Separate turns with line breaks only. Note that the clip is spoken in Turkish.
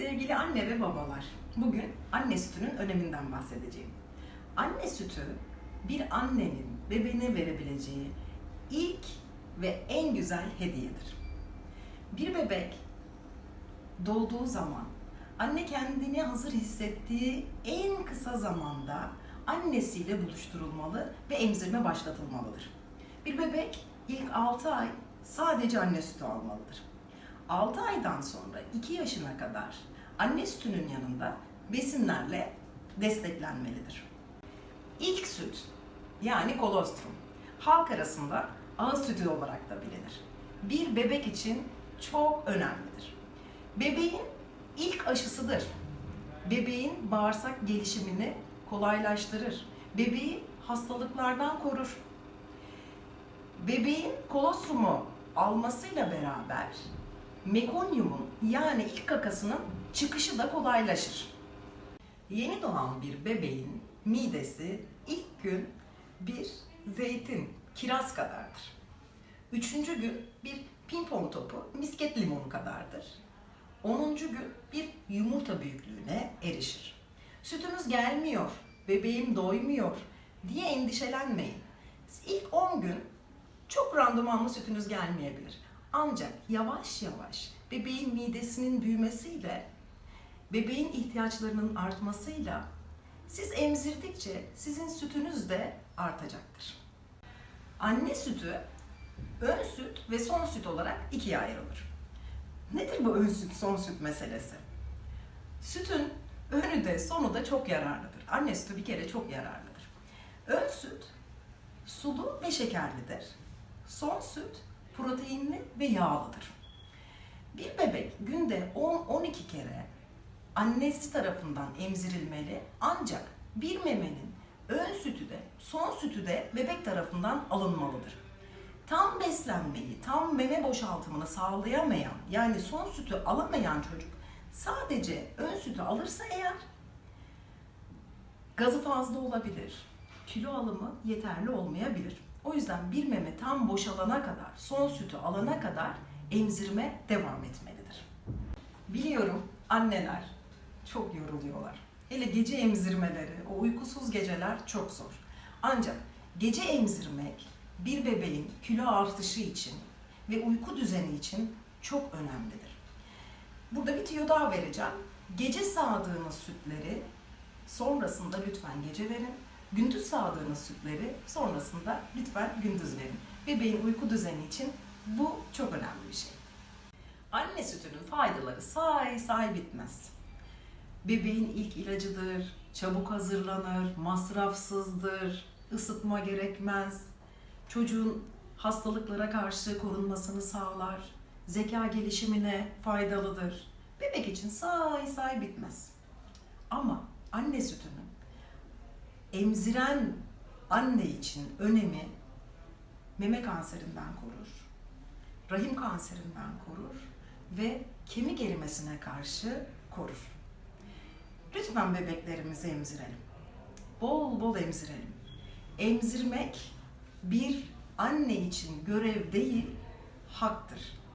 Sevgili anne ve babalar, bugün anne sütünün öneminden bahsedeceğim. Anne sütü bir annenin bebeğine verebileceği ilk ve en güzel hediyedir. Bir bebek doğduğu zaman anne kendini hazır hissettiği en kısa zamanda annesiyle buluşturulmalı ve emzirme başlatılmalıdır. Bir bebek ilk 6 ay sadece anne sütü almalıdır. 6 aydan sonra 2 yaşına kadar anne sütünün yanında besinlerle desteklenmelidir. İlk süt yani kolostrum halk arasında ağız sütü olarak da bilinir. Bir bebek için çok önemlidir. Bebeğin ilk aşısıdır. Bebeğin bağırsak gelişimini kolaylaştırır. Bebeği hastalıklardan korur. Bebeğin kolostrumu almasıyla beraber mekonyumun yani ilk kakasının çıkışı da kolaylaşır. Yeni doğan bir bebeğin midesi ilk gün bir zeytin, kiraz kadardır. Üçüncü gün bir pimpon topu, misket limonu kadardır. Onuncu gün bir yumurta büyüklüğüne erişir. Sütümüz gelmiyor, bebeğim doymuyor diye endişelenmeyin. İlk 10 gün çok randımanlı sütünüz gelmeyebilir. Ancak yavaş yavaş bebeğin midesinin büyümesiyle, bebeğin ihtiyaçlarının artmasıyla siz emzirdikçe sizin sütünüz de artacaktır. Anne sütü ön süt ve son süt olarak ikiye ayrılır. Nedir bu ön süt son süt meselesi? Sütün önü de sonu da çok yararlıdır. Anne sütü bir kere çok yararlıdır. Ön süt sulu ve şekerlidir. Son süt proteinli ve yağlıdır. Bir bebek günde 10-12 kere annesi tarafından emzirilmeli ancak bir memenin ön sütü de son sütü de bebek tarafından alınmalıdır. Tam beslenmeyi, tam meme boşaltımını sağlayamayan yani son sütü alamayan çocuk sadece ön sütü alırsa eğer gazı fazla olabilir, kilo alımı yeterli olmayabilir. O yüzden bir meme tam boşalana kadar, son sütü alana kadar emzirme devam etmelidir. Biliyorum anneler çok yoruluyorlar. Hele gece emzirmeleri, o uykusuz geceler çok zor. Ancak gece emzirmek bir bebeğin kilo artışı için ve uyku düzeni için çok önemlidir. Burada bir tüyo daha vereceğim. Gece sağdığınız sütleri sonrasında lütfen gece verin. Gündüz sağdığınız sütleri sonrasında lütfen gündüz verin. Bebeğin uyku düzeni için bu çok önemli bir şey. Anne sütünün faydaları say say bitmez. Bebeğin ilk ilacıdır, çabuk hazırlanır, masrafsızdır, ısıtma gerekmez, çocuğun hastalıklara karşı korunmasını sağlar, zeka gelişimine faydalıdır. Bebek için say say bitmez. Ama anne sütünün emziren anne için önemi meme kanserinden korur, rahim kanserinden korur ve kemik erimesine karşı korur. Lütfen bebeklerimizi emzirelim. Bol bol emzirelim. Emzirmek bir anne için görev değil, haktır.